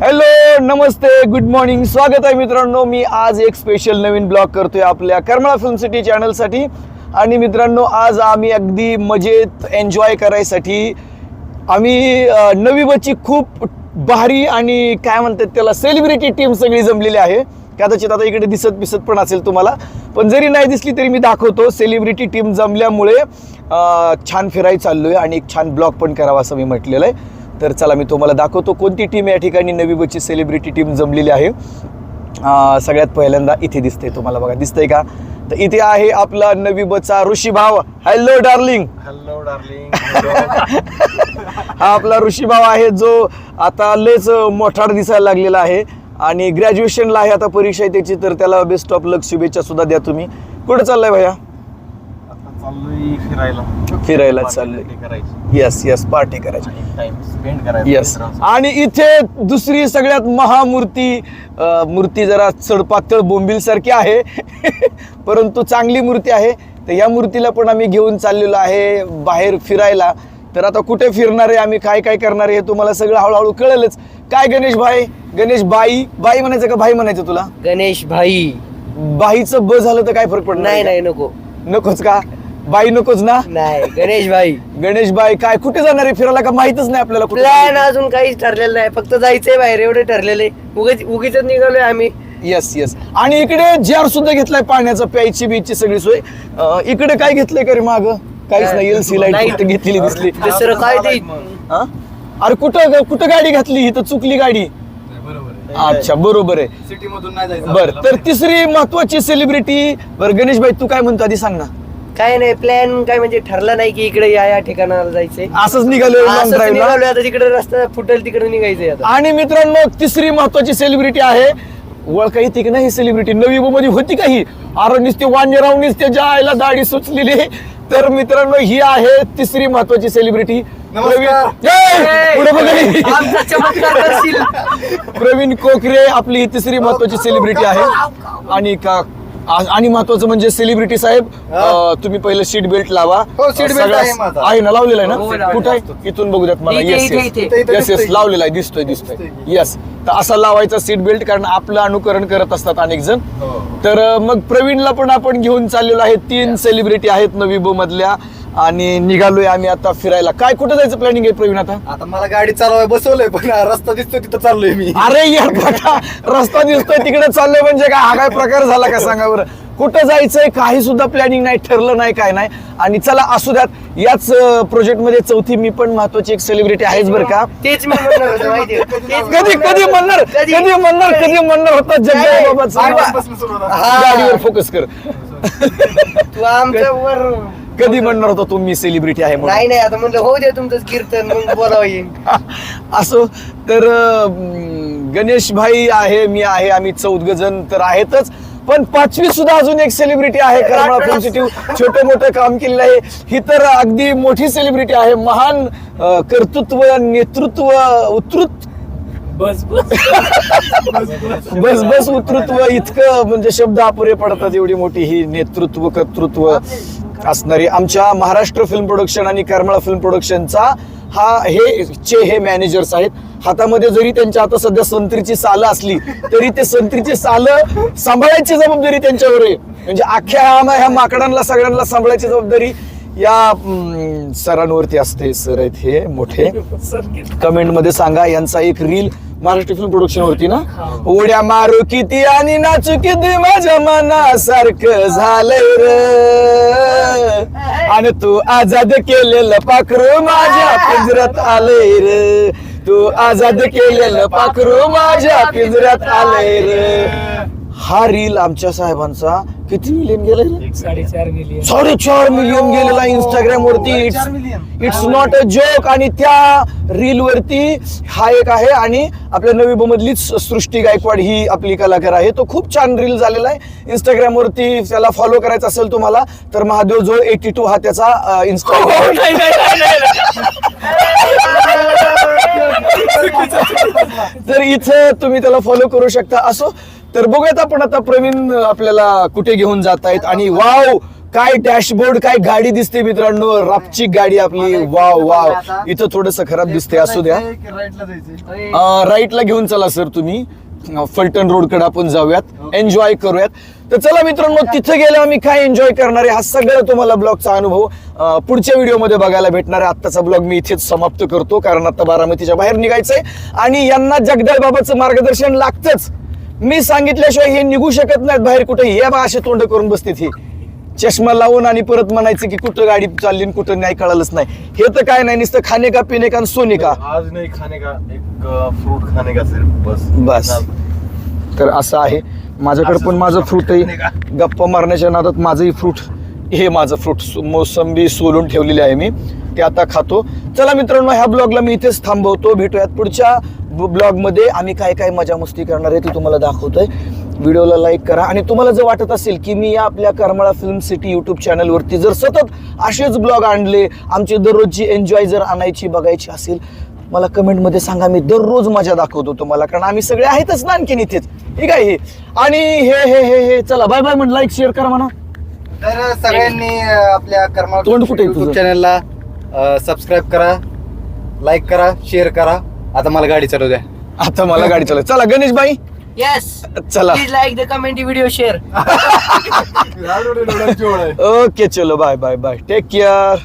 Hello नमस्ते good morning स्वागत आहे मित्रांनो. मी आज एक स्पेशल नवीन ब्लॉग करतोय आपल्या करमळा फिल्म सिटी चॅनलसाठी आणि मित्रांनो आज आम्ही अगदी मजेत एन्जॉय करायसाठी आम्ही नवी बच्ची खूप भारी आणि काय म्हणतात त्याला सेलिब्रिटी टीम सगळी जमलेली आहे. कदाचित आता इकडे दिसत दिसत पण असेल तुम्हाला. पण जरी नाही दिसली तरी मी दाखवतो सेलिब्रिटी टीम जमल्यामुळे छान फिरायला चाललो आहे आणि एक छान ब्लॉग पण करावा असं मी म्हटलेलं आहे. तर चला मी तुम्हाला दाखवतो कोणती टीम या ठिकाणी नवी बच्ची सेलिब्रिटी टीम जमलेली आहे. सगळ्यात पहिल्यांदा इथे दिसते तुम्हाला बघा. दिसतंय का? तर इथे आहे आपला नवी बचा ऋषी भाव हॅलो डार्लिंग हॅलो डार्लिंग हा आपला ऋषी भाव आहे जो आता लयच मोठाड दिसायला लागलेला आहे. आणि ग्रॅज्युएशनला आहे आता परीक्षा आहे त्याची तर त्याला बेस्ट ऑफ लक शुभेच्छा सुद्धा द्या तुम्ही. कुठं चाललाय भैया? चाललोय फिरायला. फिरायला चाललोय. येस येस पार्टी करायची. आणि टाइम स्पेंड करायचा येस. आणि इथे दुसरी सगळ्यात महामूर्ती मूर्ती जरा चढपातळ बोंबील सारखी आहे. परंतु चांगली मूर्ती आहे. तर या मूर्तीला पण आम्ही घेऊन चाललेलो आहे बाहेर फिरायला. तर आता कुठे फिरणार आहे आम्ही काय काय करणार आहे हे तुम्हाला सगळं हळूहळू कळेलच. काय गणेश भाई? गणेश बाई? बाई म्हणायचं का भाई म्हणायचं तुला? गणेश भाई. बाईचं ब झालं तर काय फरक पडणार नाही नाही? नको. नकोच का? बाई नकोच ना? नाही गणेश भाई. गणेश बाई काय कुठे जाणार आहे? फिरायला का माहितच नाही आपल्याला कुठे प्लॅन अजून काहीच ठरलेलं नाही फक्त जायचंय बाहेर एवढे ठरलेले. उगीच उगीच निघालोय आम्ही. येस येस आणि इकडे जार सुद्धा घेतलाय पाण्याचा प्यायची बीची सगळी सोय. अं, इकडे काय घेतलंय का रे माग? काहीच नाही एल सी लाइट घेतलेली दिसली. दुसरं काय ते? हा? अरे कुठं कुठं गाडी घातली? इथं चुकली गाडी. बरोबर आहे अच्छा बरोबर आहे. सिटी मधून नाही जायचं बर. तर तिसरी महत्वाची सेलिब्रिटी बर गणेश भाई तू काय म्हणतो? आधी सांग ना. काय नाही प्लॅन काय म्हणजे ठरलं नाही की इकडे या या ठिकाणाला जायचंय. असंच long असंच drive ला. निघालोय आता तिकडे रस्ता फुटेल तिकडे निघायचंय आता. आणि मित्रांनो तिसरी महत्वाची सेलिब्रिटी आहे. ओळखा येते की नाही सेलिब्रिटी नवी मध्ये होती काही अरे नुसते वांजेराव नुसते आईला दाढी सुचलेली. तर मित्रांनो ही आहे तिसरी महत्वाची सेलिब्रिटी नमस्कार. पुढे बघा. आमचा चमत्कार करशील. प्रवीण कोकरे आपली ही तिसरी महत्वाची सेलिब्रिटी आहे. आणि का आ- आणि महत्वाचं म्हणजे सेलिब्रिटी साहेब अं, तुम्ही पहिलं सीट बेल्ट लावा. हो, seat belt सगळ्या- आहे माझा. आहे ना लावलेला आहे हो, ना लावलेला कुठं आहे? इथून बघू द्यात मला. इथे, येस इथे, येस इथे. इथे येस येस दिसतोय. लावलेला आहे दिसतोय दिसतोय. दिसतोय. येस तर असा लावायचा सीट बेल्ट कारण आपलं अनुकरण करत असतात अनेक जण. हो. तर अं, मग प्रवीणला पण आपण घेऊन चाललेलो आहे. तीन सेलिब्रिटी आहेत नवी बो मधल्या. आणि निघालोय आम्ही आता फिरायला. काय कुठं जायचं प्लॅनिंग आहे प्रवीण आता? आता मला गाडी चालवाय बसवलंय पण रस्ता दिसतोय तिथं चाललोय मी. अरे यार बघा रस्ता दिसतोय तिकडे चाललोय म्हणजे काय हा काय प्रकार झाला का सांगा बरं? कुठं जायचंय काही सुद्धा प्लॅनिंग नाही ठरलं नाही काय नाही. आणि चला असू द्यात याच प्रोजेक्टमध्ये चौथी मी पण महत्वाची एक सेलिब्रिटी आहेच बरं का? तेच मी म्हणणार होतो माहितीये तेच कधी कधी म्हणणार? कधी- म्हणणार? कधी म्हणणार? होता जग काय? बाबाचा आजपासून सुरू होणार. हा. गाडीवर फोकस कर. तू आमच्या वर कधी म्हणणार होता तुम्ही सेलिब्रिटी आहे म्हणून? नाही नाही आता म्हणलं हो दे तुमचं कीर्तन मग बोलावं येईल. असो तर अं, गणेश भाई आहे मी आहे आम्ही चौघ जण तर आहेतच. पण पाचवी सुद्धा अजून एक सेलिब्रिटी आहे करमाळा पॉझिटिव्ह छोटं मोठं काम केलेलं आहे. ही तर अगदी मोठी सेलिब्रिटी आहे महान अं, कर्तृत्व नेतृत्व उत्तृत बस बस. बस बस उत्तृत्व इतकं म्हणजे शब्द अपुरे पडतात एवढी मोठी ही नेतृत्व कर्तृत्व. असणारी आमच्या महाराष्ट्र फिल्म प्रोडक्शन आणि करमाळा फिल्म प्रोडक्शनचा हा हे चे हे मॅनेजर्स आहेत. हातामध्ये जरी त्यांच्या आता सध्या संत्रीची सालं असली तरी ते संत्रीची सालं सांभाळायची जबाबदारी त्यांच्यावर आहे. म्हणजे अख्ख्या ह्या ह्या माकडांना सगळ्यांना सांभाळायची जबाबदारी या सरांवरती असते सर आहेत हे मोठे. कमेंटमध्ये सांगा यांचा एक रील महाराष्ट्र फिल्म प्रोडक्शन वरती ना? उड्या मारू किती आणि नाचू किती माझ्या मनासारखं झालंय र. आणि तू आजाद केलेलं पाखरू माझ्या पिंजऱ्यात आलंय र. तू आजाद केलेलं पाखरू माझ्या पिंजऱ्यात आलंय र. हा रील आमच्या साहेबांचा किती मिलियन गेलाय साडेचार मिलियन साडेचार मिलियन गेलेला इंस्टाग्राम वरती. चार million. It's not a joke आणि त्या रील वरती हा एक आहे आणि आपल्या नवी मधलीच सृष्टी गायकवाड ही आपली कलाकार आहे. तो खूप छान रील झालेला आहे. इंस्टाग्राम वरती त्याला फॉलो करायचा असेल तुम्हाला तर महादेव जोळ एटी टू हा त्याचा इंस्टाग्राम तर इथं तुम्ही त्याला फॉलो करू शकता. असो तर बघूयात आपण आता प्रवीण आपल्याला कुठे घेऊन जात आहेत आणि वाव काय डॅशबोर्ड काय गाडी दिसते मित्रांनो. रापची गाडी आपली. Wow wow. इथं थोडस खराब दिसते असू द्या. राईटला घेऊन चला सर तुम्ही. फलटण रोडकडे आपण जाऊयात. एन्जॉय करूयात. तर चला मित्रांनो तिथे गेले आम्ही काय एन्जॉय करणार आहे हा सगळा तुम्हाला ब्लॉगचा अनुभव पुढच्या व्हिडिओमध्ये बघायला भेटणार आहे. आत्ताचा ब्लॉग मी इथेच समाप्त करतो कारण आता बारामतीच्या बाहेर निघायचंय. आणि यांना जगदाळ बाबाचं मार्गदर्शन लागतंच. मी सांगितल्याशिवाय हे निघू शकत नाहीत बाहेर कुठे हे बा असे तोंड करून बसते हे. चष्मा लावून आणि परत म्हणायचं की कुठं गाडी चालली कुठं नाही कळालंच नाही. हे तर काय नाही नुसतं खाणे का पिणे का आणि सोने का? आज नाही खाने का? एक फ्रूट खाने का सिर्फ? बस. बस. तर असं आहे. माझ्याकडे पण माझं फ्रूट आहे. गप्पा मारण्याच्या नादात माझंही फ्रूट हे माझं फ्रूट मोसंबी सोलून ठेवलेली आहे मी. ते आता खातो. चला मित्रांनो ह्या ब्लॉगला मी इथेच थांबवतो. भेटूयात पुढच्या ब्लॉगमध्ये आम्ही काय काय मजा मस्ती करणार आहे ते तुम्हाला दाखवतोय. व्हिडिओला लाईक करा. आणि तुम्हाला जर वाटत असेल की मी या आपल्या करमाळा फिल्म सिटी युट्यूब चॅनलवरती जर सतत असेच ब्लॉग आणले आमची दररोजची एन्जॉय जर आणायची बघायची असेल मला कमेंटमध्ये सांगा. मी दररोज मजा दाखवतो तुम्हाला कारण आम्ही सगळे आहेतच ना आणखीन इथेच. ठीक आहे? हे आणि हे हे हे हे चला बाय बाय म्हण लाईक शेअर करा म्हणा. तर सगळ्यांनी आपल्या कर्मा तोंड कुठे चॅनलला सबस्क्राईब करा लाईक करा शेअर करा. आता मला गाडी चालू द्या. आता मला गाडी चालव. चला गणेश भाई येस चला please like the comment video share okay चलो bye bye bye take care